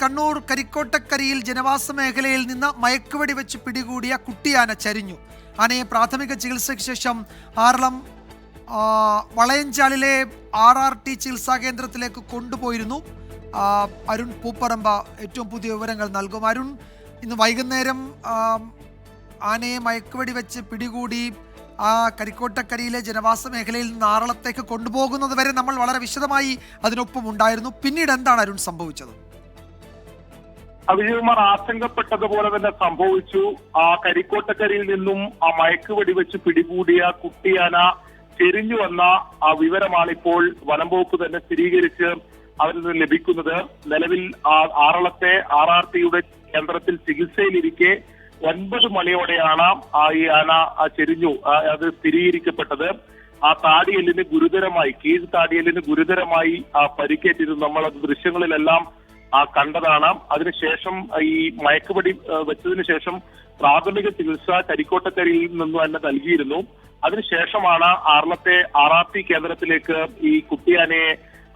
കണ്ണൂർ കരിക്കോട്ടക്കരിയിൽ ജനവാസ മേഖലയിൽ നിന്ന് മയക്കുവെടി വെച്ച് പിടികൂടിയ കുട്ടിയാന ചരിഞ്ഞു. ആനയെ പ്രാഥമിക ചികിത്സയ്ക്ക് ശേഷം ആറളം വളയഞ്ചാളിലെ ആർ ആർ ടി ചികിത്സാ കേന്ദ്രത്തിലേക്ക് കൊണ്ടുപോയിരുന്നു. അരുൺ പൂപ്പറമ്പ ഏറ്റവും പുതിയ വിവരങ്ങൾ നൽകും. അരുൺ ഇന്ന് വൈകുന്നേരം ആനയെ മയക്കുവെടി വെച്ച് പിടികൂടി ആ കരിക്കോട്ടക്കരിയിലെ ജനവാസ മേഖലയിൽ നിന്ന് ആറളത്തേക്ക് കൊണ്ടുപോകുന്നത് വരെ നമ്മൾ വളരെ വിശദമായി അതിനൊപ്പം ഉണ്ടായിരുന്നു. പിന്നീട് എന്താണ് അരുൺ സംഭവിച്ചത്? അഭിജികുമാർ ആശങ്കപ്പെട്ടതുപോലെ തന്നെ സംഭവിച്ചു. ആ കരിക്കോട്ടക്കരിയിൽ നിന്നും ആ മയക്കുവെടി വെച്ച് പിടികൂടിയ കുട്ടിയാന ചെരിഞ്ഞു വന്ന ആ വിവരമാണ് ഇപ്പോൾ വനം വകുപ്പ് തന്നെ സ്ഥിരീകരിച്ച് അവരിൽ നിന്ന് ലഭിക്കുന്നത്. നിലവിൽ ആറളത്തെ ആർ ആർ ടിയുടെ കേന്ദ്രത്തിൽ ചികിത്സയിലിരിക്കെ ഒൻപത് മണിയോടെയാണ് ആ ഈ ആന ആ ചെരിഞ്ഞു അത് സ്ഥിരീകരിക്കപ്പെട്ടത്. ആ താടിയെല്ലിന് ഗുരുതരമായി കീഴ് താടിയെല്ലിന് ഗുരുതരമായി ആ പരിക്കേറ്റിരുന്നു നമ്മൾ അത് ദൃശ്യങ്ങളിലെല്ലാം ആ കണ്ടതാണ്. അതിനുശേഷം ഈ മയക്കുപടി വെച്ചതിന് ശേഷം പ്രാഥമിക ചികിത്സ കരിക്കോട്ടക്കരിയിൽ നിന്ന് തന്നെ നൽകിയിരുന്നു. അതിനുശേഷമാണ് ആർലത്തെ ആർ ആർ ടി കേന്ദ്രത്തിലേക്ക് ഈ കുട്ടിയാനയെ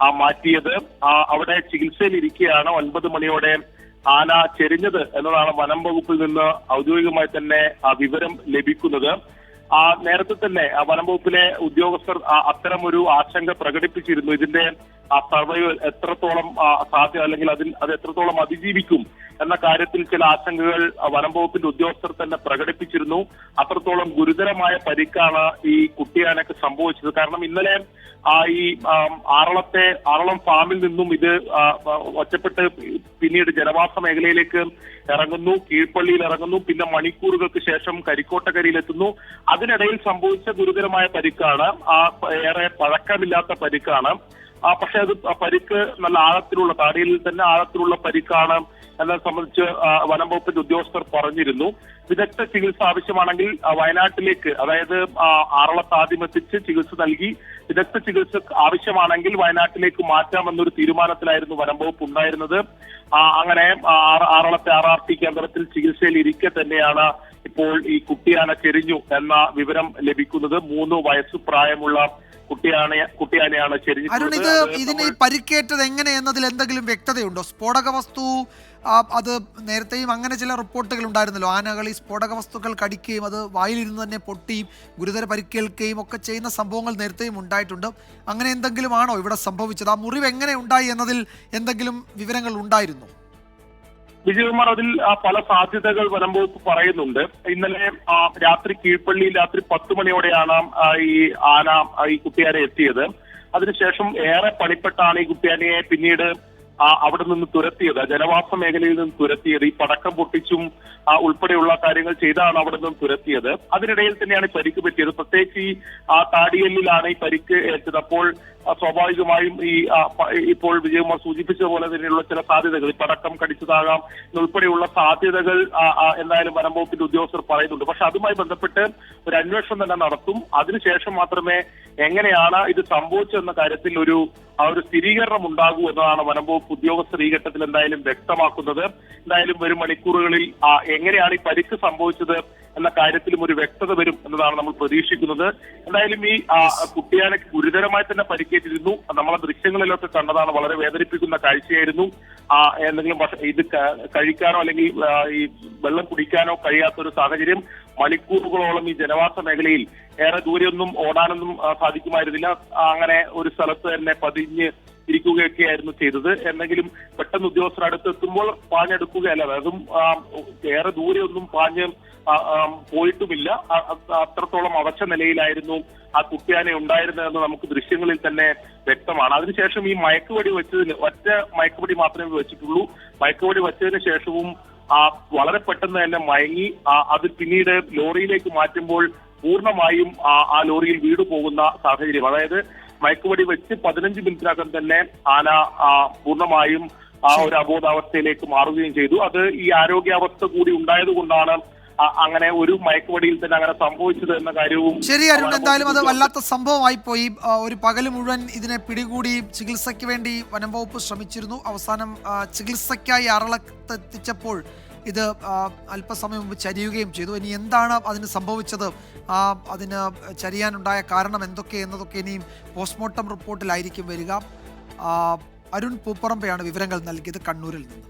ആ മാറ്റിയത്. അവിടെ ചികിത്സയിൽ ഇരിക്കുകയാണ് ഒൻപത് മണിയോടെ ആന ചെരിഞ്ഞത് എന്നതാണ് വനം വകുപ്പിൽ നിന്ന് ഔദ്യോഗികമായി തന്നെ ആ വിവരം ലഭിക്കുന്നത്. ആ നേരത്തെ തന്നെ വനം വകുപ്പിലെ ഉദ്യോഗസ്ഥർ അത്തരമൊരു ആശങ്ക പ്രകടിപ്പിച്ചിരുന്നു. ഇതിന്റെ ആ സർവൈവൽ എത്രത്തോളം സാധ്യ അല്ലെങ്കിൽ അതിൽ അത് എത്രത്തോളം അതിജീവിക്കും എന്ന കാര്യത്തിൽ ചില ആശങ്കകൾ വനംവകുപ്പിന്റെ വനം വകുപ്പിന്റെ ഉദ്യോഗസ്ഥർ തന്നെ പ്രകടിപ്പിച്ചിരുന്നു. അത്രത്തോളം ഗുരുതരമായ പരിക്കാണ് ഈ കുട്ടിയാനക്ക് സംഭവിച്ചത്. കാരണം ഇന്നലെ ആ ഈ ആറളത്തെ ആറളം ഫാമിൽ നിന്നും ഇത് ഒറ്റപ്പെട്ട് പിന്നീട് ജനവാസ മേഖലയിലേക്ക് ഇറങ്ങുന്നു കീഴ്പള്ളിയിൽ ഇറങ്ങുന്നു പിന്നെ മണിക്കൂറുകൾക്ക് ശേഷം കരിക്കോട്ടക്കരിയിലെത്തുന്നു അതിനിടയിൽ സംഭവിച്ച ഗുരുതരമായ പരിക്കാണ് ആ ഏറെ പഴക്കമില്ലാത്ത പരിക്കാണ്. പക്ഷെ അത് പരിക്ക് നല്ല ആഴത്തിലുള്ള താടിയിൽ തന്നെ ആഴത്തിലുള്ള പരിക്കാണ് എന്നെ സംബന്ധിച്ച് വനം വകുപ്പിന്റെ ഉദ്യോഗസ്ഥർ പറഞ്ഞിരുന്നു. വിദഗ്ധ ചികിത്സ ആവശ്യമാണെങ്കിൽ വയനാട്ടിലേക്ക് അതായത് ആറളത്ത് ആദ്യം എത്തിച്ച് ചികിത്സ നൽകി വിദഗ്ധ ചികിത്സ ആവശ്യമാണെങ്കിൽ വയനാട്ടിലേക്ക് മാറ്റാമെന്നൊരു തീരുമാനത്തിലായിരുന്നു വനം വകുപ്പ് ഉണ്ടായിരുന്നത്. അങ്ങനെ ആറളത്തെ ആർ ആർ ടി കേന്ദ്രത്തിൽ ചികിത്സയിൽ ഇരിക്കെ തന്നെയാണ് ഇപ്പോൾ ഈ കുട്ടിയാന ചെരിഞ്ഞു എന്ന വിവരം ലഭിക്കുന്നത്. മൂന്ന് വയസ്സ് പ്രായമുള്ള കുട്ടിയാന കുട്ടിയാനയാണ് അരുൺ ഇത് ഇതിന് പരിക്കേറ്റത് എങ്ങനെ എന്നതിൽ എന്തെങ്കിലും വ്യക്തതയുണ്ടോ? സ്ഫോടക വസ്തു അത് നേരത്തെയും അങ്ങനെ ചില റിപ്പോർട്ടുകൾ ഉണ്ടായിരുന്നല്ലോ. ആനകൾ ഈ സ്ഫോടക വസ്തുക്കൾ കടിക്കുകയും അത് വായിലിരുന്ന് തന്നെ പൊട്ടിയും ഗുരുതര പരിക്കേൽക്കുകയും ഒക്കെ ചെയ്യുന്ന സംഭവങ്ങൾ നേരത്തെയും ഉണ്ടായിട്ടുണ്ട്. അങ്ങനെ എന്തെങ്കിലും ആണോ ഇവിടെ സംഭവിച്ചത്? ആ മുറിവ് എങ്ങനെ ഉണ്ടായി എന്നതിൽ എന്തെങ്കിലും വിവരങ്ങൾ ഉണ്ടായിരുന്നു? വിജയകുമാർ അതിൽ പല സാധ്യതകൾ വനംവകുപ്പ് പറയുന്നുണ്ട്. ഇന്നലെ രാത്രി കീഴ്പള്ളിയിൽ രാത്രി പത്ത് മണിയോടെയാണ് ഈ ആന ഈ കുട്ടിയാനെ എത്തിയത്. അതിനുശേഷം ഏറെ പണിപ്പെട്ടാണ് ഈ കുട്ടിയാനയെ പിന്നീട് അവിടെ നിന്ന് തുരത്തിയത് ജനവാസ മേഖലയിൽ നിന്ന് തുരത്തിയത്. ഈ പടക്കം പൊട്ടിച്ചും ഉൾപ്പെടെയുള്ള കാര്യങ്ങൾ ചെയ്താണ് അവിടെ നിന്ന് തുരത്തിയത്. അതിനിടയിൽ തന്നെയാണ് പരിക്ക് പറ്റിയത്. പ്രത്യേകിച്ച് ഈ താടിയെല്ലിലാണ് ഈ പരിക്ക് ഏറ്റത്. അപ്പോൾ സ്വാഭാവികമായും ഈ ഇപ്പോൾ വിജയകുമാർ സൂചിപ്പിച്ചതുപോലെ തന്നെയുള്ള ചില സാധ്യതകൾ ഈ പടക്കം കടിച്ചതാകാം ഉൾപ്പെടെയുള്ള സാധ്യതകൾ എന്തായാലും വനം വകുപ്പിന്റെ ഉദ്യോഗസ്ഥർ പറയുന്നുണ്ട്. പക്ഷെ അതുമായി ബന്ധപ്പെട്ട് ഒരു അന്വേഷണം തന്നെ നടത്തും. അതിനുശേഷം മാത്രമേ എങ്ങനെയാണ് ഇത് സംഭവിച്ചതെന്ന കാര്യത്തിൽ ഒരു ആ ഒരു സ്ഥിരീകരണം ഉണ്ടാകൂ എന്നതാണ് വനം വകുപ്പ് ഉദ്യോഗസ്ഥർ ഈ ഘട്ടത്തിൽ എന്തായാലും വ്യക്തമാക്കുന്നത്. എന്തായാലും വരും മണിക്കൂറുകളിൽ എങ്ങനെയാണ് ഈ പരിക്ക് സംഭവിച്ചത്? എന്ന കാര്യത്തിലും ഒരു വ്യക്തത വരും എന്നതാണ് നമ്മൾ പ്രതീക്ഷിക്കുന്നത്. എന്തായാലും ഈ കുട്ടിയാനെ ഗുരുതരമായി തന്നെ പരിക്കേറ്റിരുന്നു. നമ്മളെ ദൃശ്യങ്ങളിലൊക്കെ കണ്ടതാണ് വളരെ വേദനിപ്പിക്കുന്ന കാഴ്ചയായിരുന്നു. ആ എന്തെങ്കിലും ഇത് കഴിക്കാനോ അല്ലെങ്കിൽ ഈ വെള്ളം കുടിക്കാനോ കഴിയാത്ത ഒരു സാഹചര്യം മണിക്കൂറുകളോളം ഈ ജനവാസ മേഖലയിൽ ഏറെ ദൂരെയൊന്നും ഓടാനൊന്നും സാധിക്കുമായിരുന്നില്ല. അങ്ങനെ ഒരു സ്ഥലത്ത് തന്നെ പതിഞ്ഞ് ഇരിക്കുകയൊക്കെയായിരുന്നു ചെയ്തത്. എന്തെങ്കിലും പെട്ടെന്ന് ഉദ്യോഗസ്ഥർ അടുത്തെത്തുമ്പോൾ പാഞ്ഞെടുക്കുകയല്ല. അതും ഏറെ ദൂരെയൊന്നും പാഞ്ഞ് പോയിട്ടുമില്ല. അത്രത്തോളം അവശ നിലയിലായിരുന്നു ആ കുട്ടിയാനെ ഉണ്ടായിരുന്നതെന്ന് നമുക്ക് ദൃശ്യങ്ങളിൽ തന്നെ വ്യക്തമാണ്. അതിനുശേഷം ഈ മയക്കുവടി വെച്ചതിന് ഒറ്റ മയക്കുവടി മാത്രമേ വെച്ചിട്ടുള്ളൂ. മയക്കുവടി വെച്ചതിന് ശേഷവും ആ വളരെ പെട്ടെന്ന് തന്നെ മയങ്ങി. അത് പിന്നീട് ലോറിയിലേക്ക് മാറ്റുമ്പോൾ പൂർണമായും ആ ലോറിയിൽ വീട് പോകുന്ന സാഹചര്യം. അതായത് മയക്കുവടി വെച്ച് പതിനഞ്ച് മിനിറ്റിനകം തന്നെ ആന ആ, പൂർണമായും ആ ഒരു അബോധാവസ്ഥയിലേക്ക് മാറുകയും ചെയ്തു. അത് ഈ ആരോഗ്യാവസ്ഥ കൂടി ഉണ്ടായതുകൊണ്ടാണ് അങ്ങനെ ഒരു മയക്കുവടിയിൽ തന്നെ അങ്ങനെ സംഭവിച്ചത് എന്ന കാര്യവും ശരി അരുൺ എന്തായാലും അത് വല്ലാത്ത സംഭവമായി പോയി. ഒരു പകൽ മുഴുവൻ ഇതിനെ പിടികൂടി ചികിത്സയ്ക്ക് വേണ്ടി വനം വകുപ്പ് ശ്രമിച്ചിരുന്നു. അവസാനം ചികിത്സയ്ക്കായി അറളത്തെത്തിച്ചപ്പോൾ ഇത് അല്പസമയം മുമ്പ് ചരിയുകയും ചെയ്തു. ഇനി എന്താണ് അതിന് സംഭവിച്ചത്? ആ അതിന് ചരിയാനുണ്ടായ കാരണം എന്തൊക്കെ എന്നതൊക്കെ ഇനിയും പോസ്റ്റ്മോർട്ടം റിപ്പോർട്ടിലായിരിക്കും വരിക. അരുൺ പൂപ്പറമ്പയാണ് വിവരങ്ങൾ നൽകിയത് കണ്ണൂരിൽ നിന്ന്.